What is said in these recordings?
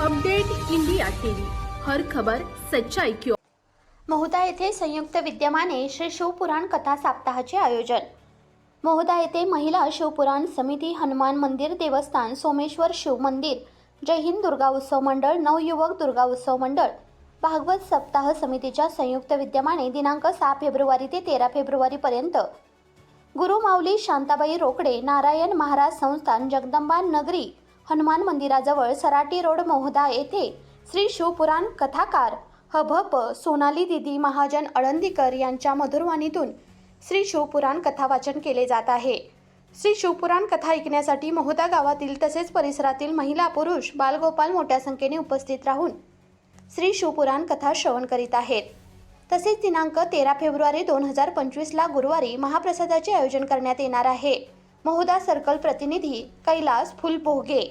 Update India TV. हर खबर सच्चाई क्यों महोदा येथे संयुक्त विद्यमाने श्री शिवपुराण कथा सप्ताहाचे आयोजन. मोहदा येथे महिला शिवपुराण समिती हनुमान मंदिर देवस्थान सोमेश्वर शिव मंदिर जय हिंद दुर्गा उत्सव मंडळ नवयुवक दुर्गा उत्सव मंडळ भागवत सप्ताह समितीच्या संयुक्त विद्यमाने दिनांक सहा फेब्रुवारी ते तेरा फेब्रुवारीपर्यंत गुरुमाऊली शांताबाई रोकडे नारायण महाराज संस्थान जगदंबा नगरी हनुमान मंदिराजवळ सराटी रोड मोहदा येथे श्री शिवपुराण कथाकार हभप सोनाली दिदी महाजन अळंदीकर यांच्या मधुरवाणीतून श्री शिवपुराण कथा वाचन केले जात आहे. श्री शिवपुराण कथा ऐकण्यासाठी मोहदा गावातील तसेच परिसरातील महिला पुरुष बालगोपाल मोठ्या संख्येने उपस्थित राहून श्री शिवपुराण कथा श्रवण करीत आहेत. तसेच दिनांक तेरा फेब्रुवारी दोन हजार पंचवीसला गुरुवारी महाप्रसादाचे आयोजन करण्यात येणार आहे. महुदा सर्कल प्रतिनिधी कैलास फुलभोगे.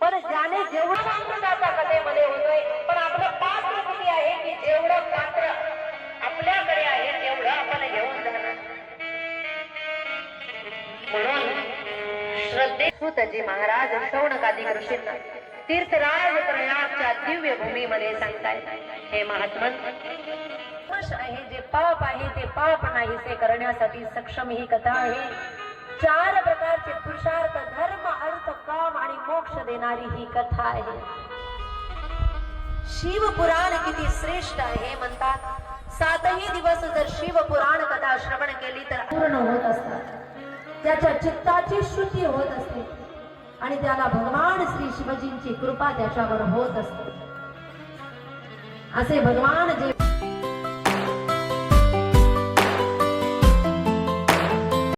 पण ज्याने कथेमध्ये होतोय पण आपलं पात्र किती आहे की जेवढं पात्र आपल्याकडे आहे तेवढं आपण घेऊन जाणार. म्हणून महाराज शौनकादी ऋषींना तीर्थराज प्रयागच्या दिव्य भूमीमध्ये सांगताय हे महात्मन दोष आहे जे पाप आहे ते पाप नाहीसे करण्यासाठी सक्षम ही कथा आहे. चार प्रकारचे पुरुषार्थ धर्म अर्थ काम आणि मोक्ष देणारी ही कथा आहे. शिवपुराण किती श्रेष्ठ आहे म्हणतात. सातही दिवस जर शिवपुराण कथा श्रवण केली तर पूर्ण होत असतात. त्याच्या चित्ताची शुद्धी होत असते. आणि त्याला भगवान श्री शिवजींची कृपा त्याच्यावर होत असते. असे भगवान जे